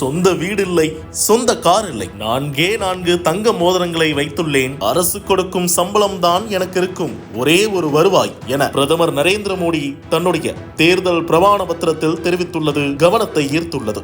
சொந்த வீடு இல்லை சொந்த கார் இல்லை நான்கே நான்கு தங்க மோதிரங்களை வைத்துள்ளேன். அரசு கொடுக்கும் சம்பளம் தான் எனக்கு இருக்கும். ஒரே ஒரு வருவாய் என பிரதமர் நரேந்திர மோடி தன்னுடைய தேர்தல் பிரமாண பத்திரத்தில் தெரிவித்துள்ளது கவனத்தை ஈர்த்துள்ளது.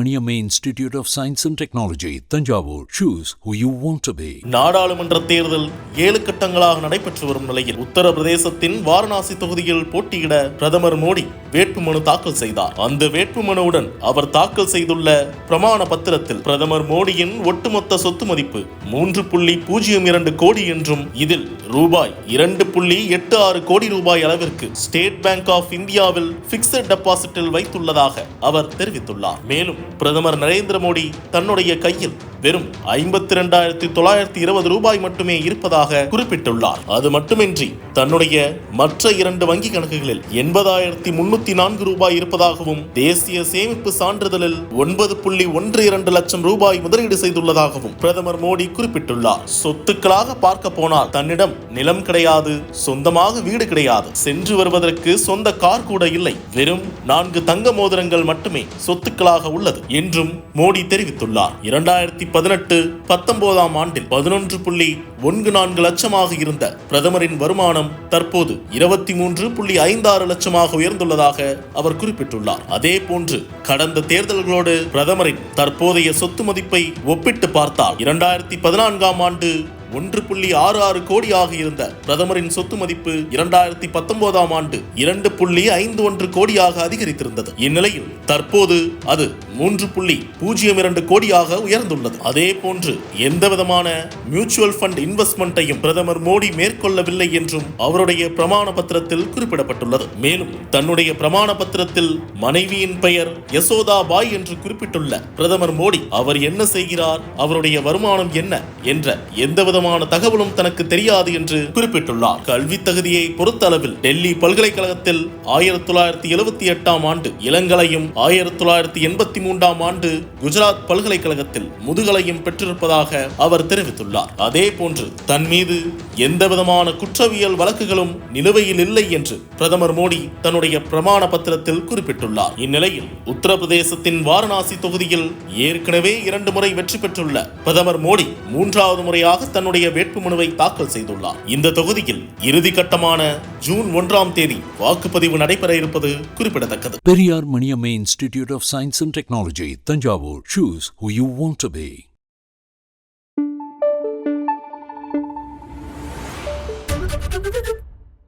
Maniamma Institute of Science and Technology, Tanjavur. Choose who you want to be. நாடாளுமன்ற தேர்தல் ஏழு கட்டங்களாக நடைபெற்று வரும் நிலையில் உத்தரப்பிரதேசத்தின் வாரணாசி தொகுதியில் போட்டியிட பிரதமர் மோடி வேட்புமனு தாக்கல் செய்தார். அந்த வேட்புமனுவுடன் அவர் தாக்கல் செய்துள்ள பிரமாண பத்திரத்தில் பிரதமர் மோடியின் ஒட்டுமொத்த சொத்து மதிப்பு மூன்று புள்ளி பூஜ்ஜியம் இரண்டு கோடி என்றும் இதில் ரூபாய் இரண்டு புள்ளி எட்டு ஆறு கோடி ரூபாய் அளவிற்கு ஸ்டேட் பேங்க் ஆஃப் இந்தியாவில் பிக்சட் டெபாசிட்டில் வைத்துள்ளதாக அவர் தெரிவித்துள்ளார். மேலும் பிரதமர் நரேந்திர மோடி தன்னுடைய கையில் வெறும் ஐம்பத்தி ரெண்டாயிரத்தி தொள்ளாயிரத்தி இருபது ரூபாய் மட்டுமே இருப்பதாக குறிப்பிட்டுள்ளார். அது மட்டுமின்றி தன்னுடைய மற்ற இரண்டு வங்கி கணக்குகளில் எண்பதாயிரத்தி முன்னூத்தி நான்கு ரூபாய் இருப்பதாகவும் தேசிய சேமிப்பு சான்றிதழில் ஒன்பது புள்ளி ஒன்று இரண்டு லட்சம் ரூபாய் முதலீடு செய்துள்ளதாகவும் பிரதமர் மோடி குறிப்பிட்டுள்ளார். சொத்துக்களாக பார்க்க போனால் தன்னிடம் நிலம் கிடையாது சொந்தமாக வீடு கிடையாது. சென்று வருவதற்கு சொந்த கார் கூட இல்லை. வெறும் நான்கு தங்க மோதிரங்கள் மட்டுமே சொத்துக்களாக உள்ளது என்றும் மோடி தெரிவித்துள்ளார். இரண்டாயிரத்தி பதினெட்டு பத்தொன்பதாம் ஆண்டில் பதினொன்று புள்ளி ஒன்று நான்கு லட்சமாக இருந்த பிரதமரின் வருமானம் தற்போது இருபத்தி மூன்று புள்ளி ஐந்தாறு லட்சமாக உயர்ந்துள்ளதாக அவர் குறிப்பிட்டுள்ளார். அதே போன்று கடந்த தேர்தல்களோடு பிரதமரின் தற்போதைய சொத்து மதிப்பை ஒப்பிட்டு பார்த்தால் இரண்டாயிரத்தி பதினான்காம் ஆண்டு ஒன்று புள்ளி ஆறு ஆறு கோடியாக இருந்த பிரதமரின் சொத்து மதிப்பு இரண்டாயிரத்தி பத்தொன்பதாம் ஆண்டு இரண்டு புள்ளி ஐந்து ஒன்று கோடியாக அதிகரித்திருந்தது. இந்நிலையில் தற்போது அது மூன்று புள்ளி பூஜ்ஜியம் இரண்டு கோடியாக உயர்ந்துள்ளது. அதே போன்று எந்த விதமான மியூச்சுவல் ஃபண்ட் இன்வெஸ்ட்மெண்ட்டையும் பிரதமர் மோடி மேற்கொள்ளவில்லை என்றும் அவருடைய பிரமாண பத்திரத்தில் குறிப்பிடப்பட்டுள்ளது. மேலும் தன்னுடைய பிரமாண பத்திரத்தில் மனைவியின் பெயர் யசோதா பாய் என்று குறிப்பிட்டுள்ள பிரதமர் மோடி அவர் என்ன செய்கிறார் அவருடைய வருமானம் என்ன என்ற எந்த விதமான தகவலும் தனக்கு தெரியாது என்று குறிப்பிட்டுள்ளார். கல்வி தகுதியை பொறுத்தளவில் டெல்லி பல்கலைக்கழகத்தில் ஆயிரத்தி தொள்ளாயிரத்தி எழுபத்தி எட்டாம் ஆண்டு இளங்கலையும் ஆயிரத்தி தொள்ளாயிரத்தி எண்பத்தி மூன்றாம் ஆண்டு குஜராத் பல்கலைக்கழகத்தில் முதுகலையும் பெற்றிருப்பதாக அவர் தெரிவித்துள்ளார். அதே போன்று தன் மீது எந்த விதமான குற்றவியல் வழக்குகளும் நிலுவையில் இல்லை என்று பிரதமர் மோடி தன்னுடைய பிரமாண பத்திரத்தில் குறிப்பிட்டுள்ளார். இந்நிலையில் உத்தரப்பிரதேசத்தின் வாரணாசி தொகுதியில் ஏற்கனவே இரண்டு முறை வெற்றி பெற்றுள்ள பிரதமர் மோடி மூன்றாவது முறையாக தன்னுடைய தன்னுடைய வேட்புமனுவை தாக்கல் செய்துள்ளார். இந்த தொகுதியில் இறுதிக்கட்டமான ஜூன் ஒன்றாம் தேதி வாக்குப்பதிவு நடைபெற இருப்பது குறிப்பிடத்தக்கது. Periyar Maniammai institute of science and technology Thanjavur. Shoes who you want to pay